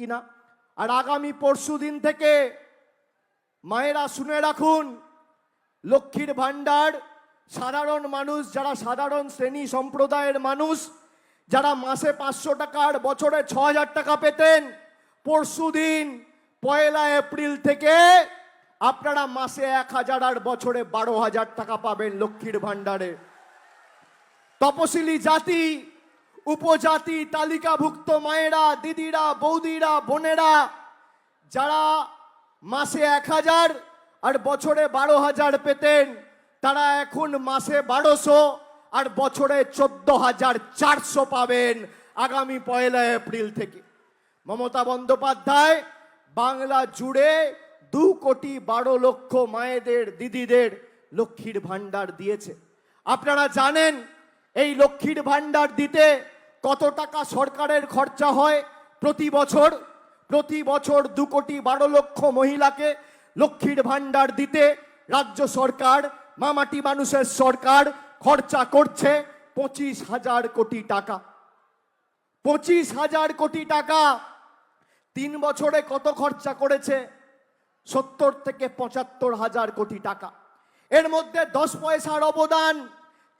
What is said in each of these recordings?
কিনা? আর আগামী পরশু দিন থেকে মায়েরা শুনে রাখুন, লক্ষ্মীর ভাণ্ডার, সাধারণ মানুষ, যারা সাধারণ শ্রেণি সম্প্রদায়ের মানুষ, যারা মাসে পাঁচশো টাকা আর বছরে ছ হাজার টাকা পেতেন, পরশু দিন, পয়লা এপ্রিল থেকে আপনারা মাসে এক হাজার আর বছরে বারো হাজার টাকা পাবেন লক্ষ্মীর ভাণ্ডারে। তপশিলি জাতি উপজাতি তালিকাভুক্ত মায়েরা, দিদিরা, বৌদিরা, বোনেরা, যারা মাসে এক হাজার আর বছরে বারো হাজার পেতেন, তারা এখন মাসে বারোশো আর বছরে চোদ্দ হাজার চারশো পাবেন আগামী পয়লা এপ্রিল থেকে। মমতা বন্দ্যোপাধ্যায় বাংলা জুড়ে দু কোটি বারো লক্ষ মায়েদের, দিদিদের লক্ষ্মীর ভাণ্ডার দিয়েছে। আপনারা জানেন এই লক্ষ্মীর ভাণ্ডার দিতে কত টাকা সরকারের খরচা হয় প্রতি বছর? প্রতি বছর দু কোটি বারো লক্ষ মহিলাকে লক্ষ্মীর ভাণ্ডার দিতে রাজ্য সরকার, মামাটি মানুষের সরকার খরচা করছে পঁচিশ হাজার কোটি টাকা। পঁচিশ হাজার কোটি টাকা তিন বছরে কত খরচা করেছে? সত্তর থেকে পঁচাত্তর হাজার কোটি টাকা। এর মধ্যে দশ পয়সার অবদান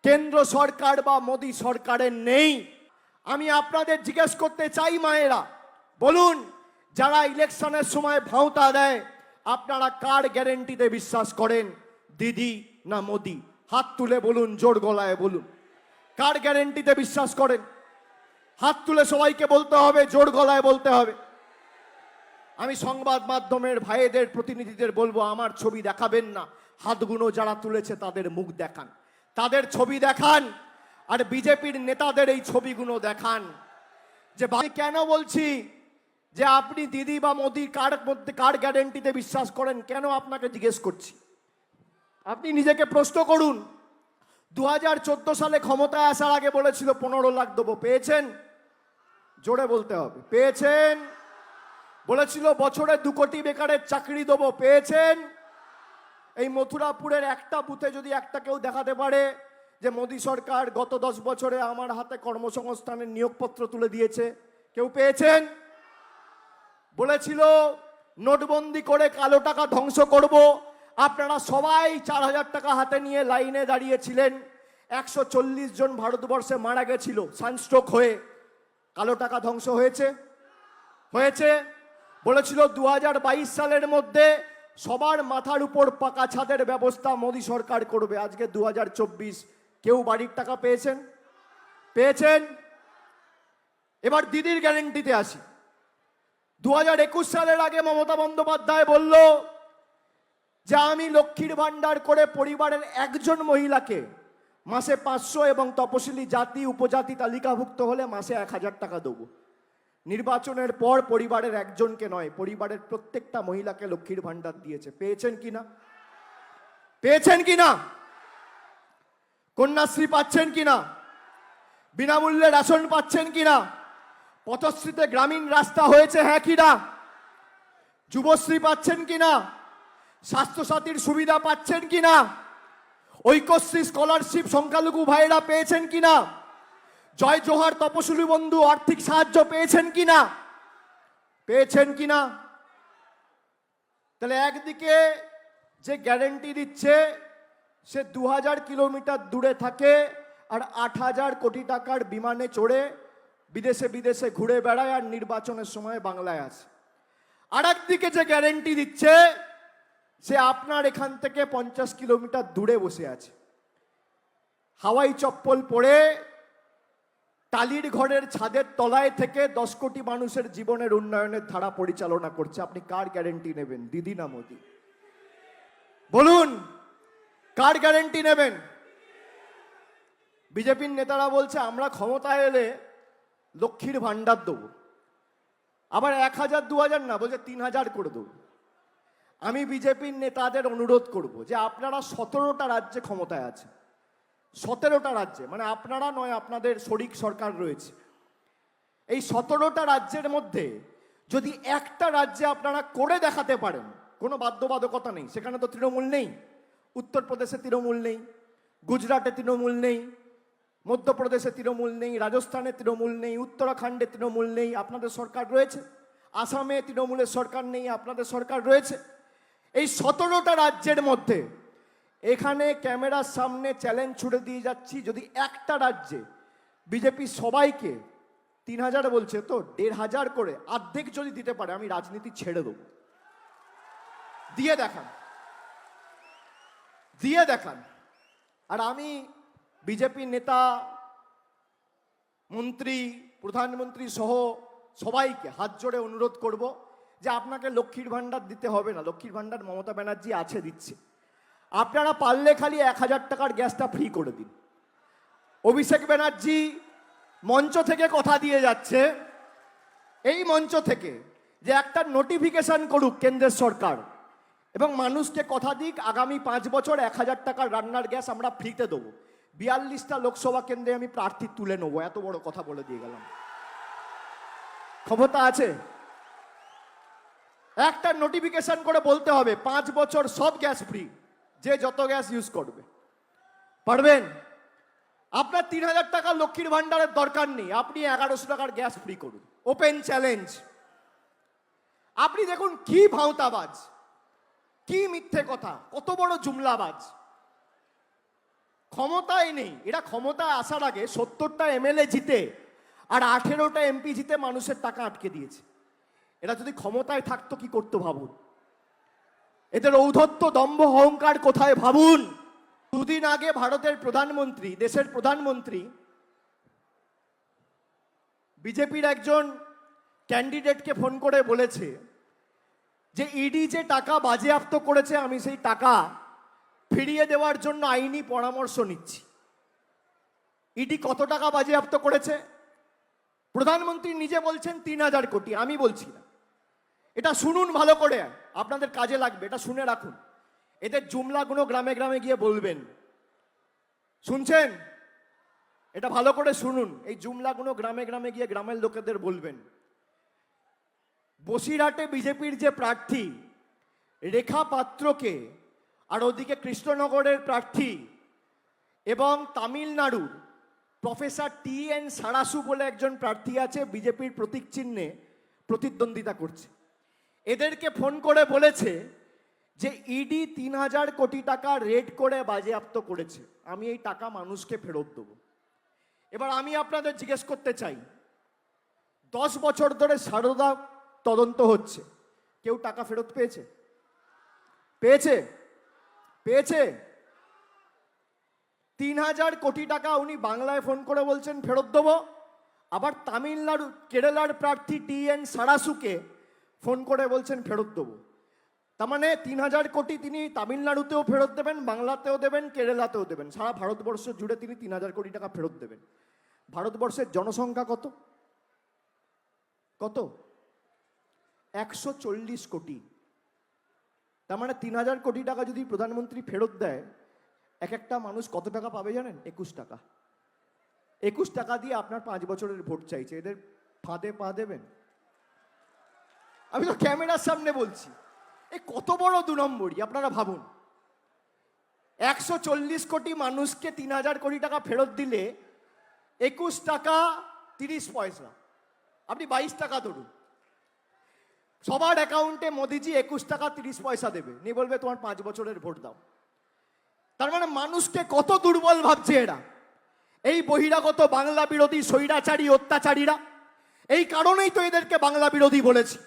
কেন্দ্র সরকার বা মোদী সরকারের নেই। আমি আপনাদের জিজ্ঞেস করতে চাই মায়েরা, বলুন, যারা ইলেকশনের সময় ভাঁওতা দেয়, আপনারা কার গ্যারেন্টিতে বিশ্বাস করেন, দিদি না মোদি? হাত তুলে বলুন, জোর গলায় বলুন। কার গ্যারেন্টিতে বিশ্বাস করেন? হাত তুলে সবাইকে বলতে হবে, জোর গলায় বলতে হবে। আমি সংবাদ মাধ্যমের ভাইদের প্রতিনিধিদের বলব, আমার ছবি দেখাবেন না। হাতগুলো যারা তুলেছে, তাদের মুখ দেখান। তাদের ছবি দেখান, আর বিজেপির নেতাদের এই ছবিগুলো দেখান। যে কেন বলছি যে আপনি দিদি বা মোদি কার মধ্যে, কার গ্যারেন্টিতে বিশ্বাস করেন? কেন আপনাকে জিজ্ঞেস করছি? আপনি নিজেকে প্রশ্ন করুন। দু হাজার চোদ্দ সালে ক্ষমতায় আসার আগে বলেছিল, পনেরো লাখ দেবো। পেয়েছেন? জোরে বলতে হবে। পেয়েছেন? বলেছিল, বছরে দু কোটি বেকারের চাকরি দেবো। পেয়েছেন? এই মথুরাপুরের একটা বুথে যদি একটা কেউ দেখাতে পারে যে মোদী সরকার গত দশ বছরে আমার হাতে কর্মসংস্থানের নিয়োগপত্র তুলে দিয়েছে, কেউ পেয়েছেন? বলেছিল, নোটবন্দি করে কালো টাকা ধ্বংস করব। আপনারা সবাই চার হাজার টাকা হাতে নিয়ে লাইনে দাঁড়িয়েছিলেন। একশো চল্লিশ জন ভারতবর্ষে মারা গেছিল সানস্ট্রোক হয়ে। কালো টাকা ধ্বংস হয়েছে? হয়েছে। বলেছিল দু হাজার বাইশ সালের মধ্যে সবার মাথার উপর পাকা ছাদের ব্যবস্থা মোদী সরকার করবে। আজকে দু হাজার চব্বিশ, কেউ বাড়ির টাকা পেয়েছেন? পেয়েছেন? এবার দিদির গ্যারেন্টিতে আসি। দু হাজার একুশ সালের আগে মমতা বন্দ্যোপাধ্যায় বলল, যে আমি লক্ষ্মীর ভাণ্ডার করে পরিবারের একজন মহিলাকে মাসে পাঁচশো এবং তপশিলি জাতি, উপজাতি তালিকাভুক্ত হলে মাসে এক হাজার টাকা দেবো। নির্বাচনের পর পরিবারের একজনকে নয়, পরিবারের প্রত্যেকটা মহিলাকে লক্ষ্মীর ভাণ্ডার দিয়েছে। পেয়েছেন কি না? পেয়েছেন কি না? কন্যাশ্রী পাচ্ছেন কি না? বিনামূল্যে রেশন পাচ্ছেন কি না? পথশ্রীতে গ্রামীণ রাস্তা হয়েছে হ্যাঁ কি না? যুবশ্রী পাচ্ছেন কি না? স্বাস্থ্যসাথীর সুবিধা পাচ্ছেন কি না? ঐক্যশ্রী স্কলারশিপ সংখ্যালঘু ভাইয়েরা পেয়েছেন কিনা জয় জোহার তপশিলি বন্ধু, আর্থিক সাহায্য পেয়েছেন কিনা? পেয়েছেন কিনা? তাহলে একদিকে যে গ্যারেন্টি দিচ্ছে, সে দু হাজার কিলোমিটার দূরে থাকে আর আট হাজার কোটি টাকার বিমানে চড়ে বিদেশে বিদেশে ঘুরে বেড়ায় আর নির্বাচনের সময় বাংলায় আসে। আর একদিকে যে গ্যারেন্টি দিচ্ছে, সে আপনার এখান থেকে পঞ্চাশ কিলোমিটার দূরে বসে আছে। হাওয়াই চপ্পল পরে টালির ঘরের ছাদের তলায় থেকে দশ কোটি মানুষের জীবনের উন্নয়নের ধারা পরিচালনা করছে। আপনি কার গ্যারেন্টি নেবেন? দিদি না মোদি? বলুন, কার গ্যারেন্টি নেবেন? বিজেপির নেতারা বলছে, আমরা ক্ষমতায় এলে লক্ষ্মীর ভাণ্ডার দেবো। আবার এক হাজার, দু হাজার না, বলছে তিন হাজার করে দেবো। আমি বিজেপির নেতাদের অনুরোধ করব যে আপনারা সতেরোটা রাজ্যে ক্ষমতায় আছে সতেরোটা রাজ্যে মানে আপনারা নয়, আপনাদের শরিক সরকার রয়েছে। এই সতেরোটা রাজ্যের মধ্যে যদি একটা রাজ্যে আপনারা করে দেখাতে পারেন, কোনো বাধ্যবাধকতা নেই, সেখানে তো তৃণমূল নেই, উত্তরপ্রদেশে তৃণমূল নেই, গুজরাটে তৃণমূল নেই, মধ্যপ্রদেশে তৃণমূল নেই, রাজস্থানে তৃণমূল নেই, উত্তরাখণ্ডে তৃণমূল নেই, আপনাদের সরকার রয়েছে। আসামে তৃণমূলের সরকার নেই, আপনাদের সরকার রয়েছে। এই সতেরোটা রাজ্যের মধ্যে এখানে ক্যামেরার সামনে চ্যালেঞ্জ ছুড়ে দিয়ে যাচ্ছি, যদি একটা রাজ্যে বিজেপি সবাইকে তিন হাজার বলছে, তো দেড় হাজার করে অর্ধেক যদি দিতে পারে, আমি রাজনীতি ছেড়ে দেবো। দিয়ে দেখান। দিয়ে দেখান। আর আমি বিজেপি নেতা, মন্ত্রী, প্রধানমন্ত্রী সহ সবাইকে হাত জোড়ে অনুরোধ করব যে আপনাকে লক্ষ্মীর ভাণ্ডার দিতে হবে না। লক্ষ্মীর ভাণ্ডার মমতা ব্যানার্জি আছে, দিচ্ছে। আপনারা পারলে খালি এক হাজার টাকার গ্যাসটা ফ্রি করে দিন। অভিষেক ব্যানার্জি মঞ্চ থেকে কথা দিয়ে যাচ্ছে। এই মঞ্চ থেকে যে একটা নোটিফিকেশন করুক কেন্দ্রের সরকার এবং মানুষকে কথা দিক, আগামী পাঁচ বছর এক হাজার টাকার রান্নার গ্যাস আমরা ফ্রিতে দেবো। বিয়াল্লিশটা লোকসভা কেন্দ্রে আমি প্রার্থী তুলে নেব, এত বড় কথা বলে দিয়ে গেলাম। ক্ষমতা আছে? একটা নোটিফিকেশন করে বলতে হবে, পাঁচ বছর সব গ্যাস ফ্রি যে যত গ্যাস ইউজ করবে। পারবেন? আপনার তিন হাজার টাকা লক্ষ্মীর ভান্ডারের দরকার নেই। আপনি এগারোশো টাকার গ্যাস ফ্রি করুন। ওপেন চ্যালেঞ্জ আপনি দেখুন কি ভাওতাবাজ, কি মিথ্যে কথা, কত বড় জুমলাবাজ। ক্ষমতায় নেই। এরা ক্ষমতায় আসার আগে সত্তরটা এমএলএ জিতে আর আঠেরোটা এমপি জিতে মানুষের টাকা আটকে দিয়েছে। এরা যদি ক্ষমতায় থাকতো কি করতো ভাবুন? এদের ঔদ্ধত্য, দম্ভ, অহংকার কোথায় ভাবুন? দুদিন আগে ভারতের প্রধানমন্ত্রী, দেশের প্রধানমন্ত্রী, বিজেপির একজন ক্যান্ডিডেটকে ফোন করে বলেছে যে, ইডি যে টাকা বাজেয়াপ্ত করেছে, আমি সেই টাকা ফিরিয়ে দেওয়ার জন্য আইনি পরামর্শ নিচ্ছি। ইডি কত টাকা বাজেয়াপ্ত করেছে? প্রধানমন্ত্রী নিজে বলছেন, তিন হাজার কোটি। আমি বলছি না। এটা শুনুন ভালো করে। আপনাদের কাজে লাগবে, এটা শুনে রাখুন। এদের জুমলাগুলো গ্রামে গ্রামে গিয়ে বলবেন। শুনছেন? এটা ভালো করে শুনুন। এই জুমলাগুলো গ্রামে গ্রামে গিয়ে গ্রামের লোকেদের বলবেন। বসিরহাটে বিজেপির যে প্রার্থী, রেখা পাত্রকে, আর ওদিকে কৃষ্ণনগরের প্রার্থী, এবং তামিলনাড়ুর প্রফেসর টি এন সারাসু বলে একজন প্রার্থী আছে, বিজেপির প্রতীক চিহ্নে প্রতিদ্বন্দ্বিতা করছে। এদেরকে ফোন করে বলেছে যে ইডি তিন হাজার কোটি টাকা রেড করে বাজেয়াপ্ত করেছে। আমি এই টাকা মানুষকে ফেরত দেবো। এবার আমি আপনাদের জিজ্ঞেস করতে চাই, দশ বছর ধরে সারদা তদন্ত হচ্ছে, কেউ টাকা ফেরত পেয়েছে? পেয়েছে? পেয়েছে? তিন হাজার কোটি টাকা উনি বাংলায় ফোন করে বলছেন, ফেরত দেবো। আবার তামিলনাড়ু, কেরালার প্রার্থী টি এন সারাসুকে ফোন করে বলছেন, ফেরত দেবো। তার মানে তিন হাজার কোটি তিনি তামিলনাড়ুতেও ফেরত দেবেন, বাংলাতেও দেবেন, কেরালাতেও দেবেন। সারা ভারতবর্ষ জুড়ে তিনি তিন হাজার কোটি টাকা ফেরত দেবেন। ভারতবর্ষের জনসংখ্যা কত? কত? একশো চল্লিশ কোটি। তার মানে তিন হাজার কোটি টাকা যদি প্রধানমন্ত্রী ফেরত দেয়, এক একটা মানুষ কত টাকা পাবে জানেন? একুশ টাকা। একুশ টাকা দিয়ে আপনার পাঁচ বছরের ভোট চাইছে। এদের ফাঁদে পা দেবেন? আমি তো ক্যামেরার সামনে বলছি। এ কত বড় দু নম্বরই, আপনারা ভাবুন। একশো চল্লিশ কোটি মানুষকে তিন হাজার কোটি টাকা ফেরত দিলে একুশ টাকা তিরিশ পয়সা। আপনি বাইশ টাকা ধরুন। সবার অ্যাকাউন্টে মোদিজি একুশ টাকা তিরিশ পয়সা দেবে। নিয়ে বলবে, তোমার পাঁচ বছরের ভোট দাও। তার মানে মানুষকে কত দুর্বল ভাবছে এরা। এই বহিরাগত বাংলা বিরোধী স্বৈরাচারী, অত্যাচারীরা। এই কারণেই তো এদেরকে বাংলা বিরোধী বলেছি।